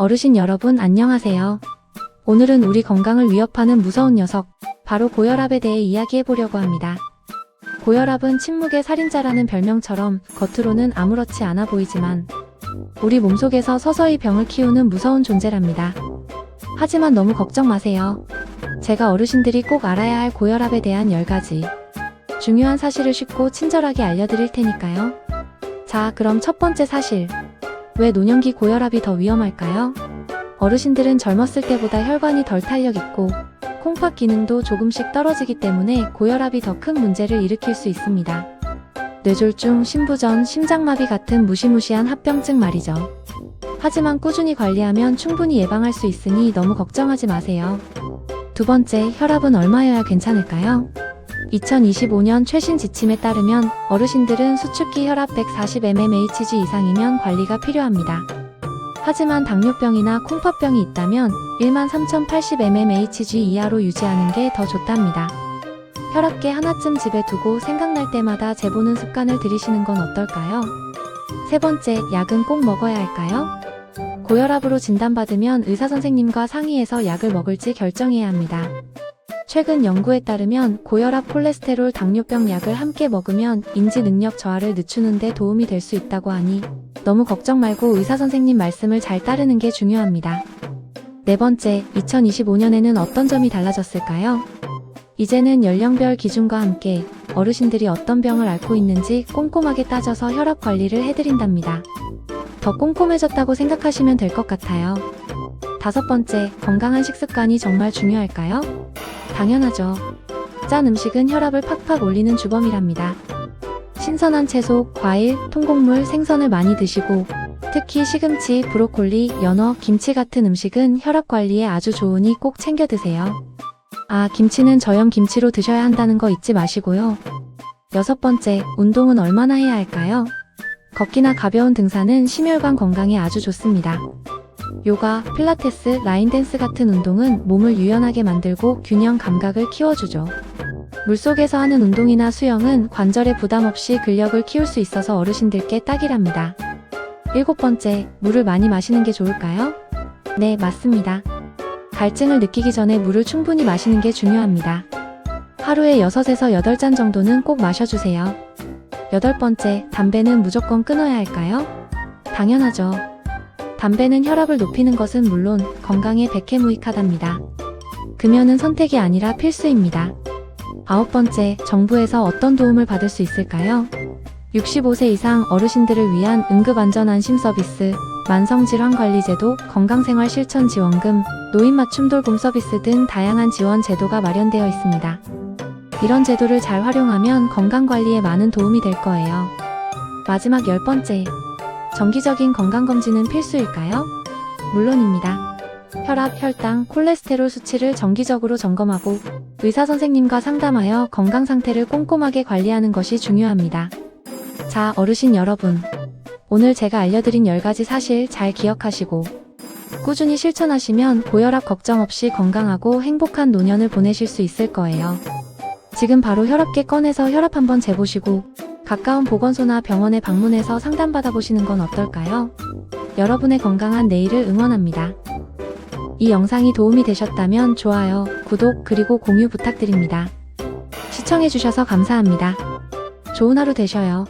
어르신 여러분 안녕하세요. 오늘은 우리 건강을 위협하는 무서운 녀석, 바로 고혈압에 대해 이야기해 보려고 합니다. 고혈압은 침묵의 살인자라는 별명처럼 겉으로는 아무렇지 않아 보이지만 우리 몸속에서 서서히 병을 키우는 무서운 존재랍니다. 하지만 너무 걱정 마세요. 제가 어르신들이 꼭 알아야 할 고혈압에 대한 10가지 중요한 사실을 쉽고 친절하게 알려드릴 테니까요. 자, 그럼 첫 번째 사실. 왜 노년기 고혈압이 더 위험할까요? 어르신들은 젊었을 때보다 혈관이 덜 탄력 있고 콩팥 기능도 조금씩 떨어지기 때문에 고혈압이 더 큰 문제를 일으킬 수 있습니다. 뇌졸중, 심부전, 심장마비 같은 무시무시한 합병증 말이죠. 하지만 꾸준히 관리하면 충분히 예방할 수 있으니 너무 걱정하지 마세요. 두 번째, 혈압은 얼마여야 괜찮을까요? 2025년 최신 지침에 따르면 어르신들은 수축기 혈압 140mmHg 이상이면 관리가 필요합니다. 하지만 당뇨병이나 콩팥병이 있다면 13,080mmHg 이하로 유지하는 게 더 좋답니다. 혈압계 하나쯤 집에 두고 생각날 때마다 재보는 습관을 들이시는 건 어떨까요? 세 번째, 약은 꼭 먹어야 할까요? 고혈압으로 진단받으면 의사 선생님과 상의해서 약을 먹을지 결정해야 합니다. 최근 연구에 따르면 고혈압, 콜레스테롤, 당뇨병 약을 함께 먹으면 인지 능력 저하를 늦추는 데 도움이 될 수 있다고 하니 너무 걱정 말고 의사 선생님 말씀을 잘 따르는 게 중요합니다. 네 번째, 2025년에는 어떤 점이 달라졌을까요? 이제는 연령별 기준과 함께 어르신들이 어떤 병을 앓고 있는지 꼼꼼하게 따져서 혈압 관리를 해드린답니다. 더 꼼꼼해졌다고 생각하시면 될 것 같아요. 다섯 번째, 건강한 식습관이 정말 중요할까요? 당연하죠. 짠 음식은 혈압을 팍팍 올리는 주범이랍니다. 신선한 채소, 과일, 통곡물, 생선을 많이 드시고 특히 시금치, 브로콜리, 연어, 김치 같은 음식은 혈압 관리에 아주 좋으니 꼭 챙겨 드세요. 아, 김치는 저염 김치로 드셔야 한다는 거 잊지 마시고요. 여섯 번째, 운동은 얼마나 해야 할까요? 걷기나 가벼운 등산은 심혈관 건강에 아주 좋습니다. 요가, 필라테스, 라인댄스 같은 운동은 몸을 유연하게 만들고 균형 감각을 키워주죠. 물속에서 하는 운동이나 수영은 관절에 부담 없이 근력을 키울 수 있어서 어르신들께 딱이랍니다. 일곱 번째, 물을 많이 마시는 게 좋을까요? 네, 맞습니다. 갈증을 느끼기 전에 물을 충분히 마시는 게 중요합니다. 하루에 6에서 8잔 정도는 꼭 마셔주세요. 여덟 번째, 담배는 무조건 끊어야 할까요? 당연하죠. 담배는 혈압을 높이는 것은 물론 건강에 백해무익하답니다. 금연은 선택이 아니라 필수입니다. 아홉 번째, 정부에서 어떤 도움을 받을 수 있을까요? 65세 이상 어르신들을 위한 응급안전안심 서비스, 만성질환관리제도, 건강생활 실천 지원금, 노인 맞춤 돌봄 서비스 등 다양한 지원 제도가 마련되어 있습니다. 이런 제도를 잘 활용하면 건강관리에 많은 도움이 될 거예요. 마지막 열 번째, 정기적인 건강검진은 필수일까요? 물론입니다. 혈압, 혈당, 콜레스테롤 수치를 정기적으로 점검하고 의사 선생님과 상담하여 건강 상태를 꼼꼼하게 관리하는 것이 중요합니다. 자, 어르신 여러분. 오늘 제가 알려드린 10가지 사실 잘 기억하시고 꾸준히 실천하시면 고혈압 걱정 없이 건강하고 행복한 노년을 보내실 수 있을 거예요. 지금 바로 혈압계 꺼내서 혈압 한번 재보시고 가까운 보건소나 병원에 방문해서 상담받아 보시는 건 어떨까요? 여러분의 건강한 내일을 응원합니다. 이 영상이 도움이 되셨다면 좋아요, 구독, 그리고 공유 부탁드립니다. 시청해주셔서 감사합니다. 좋은 하루 되셔요.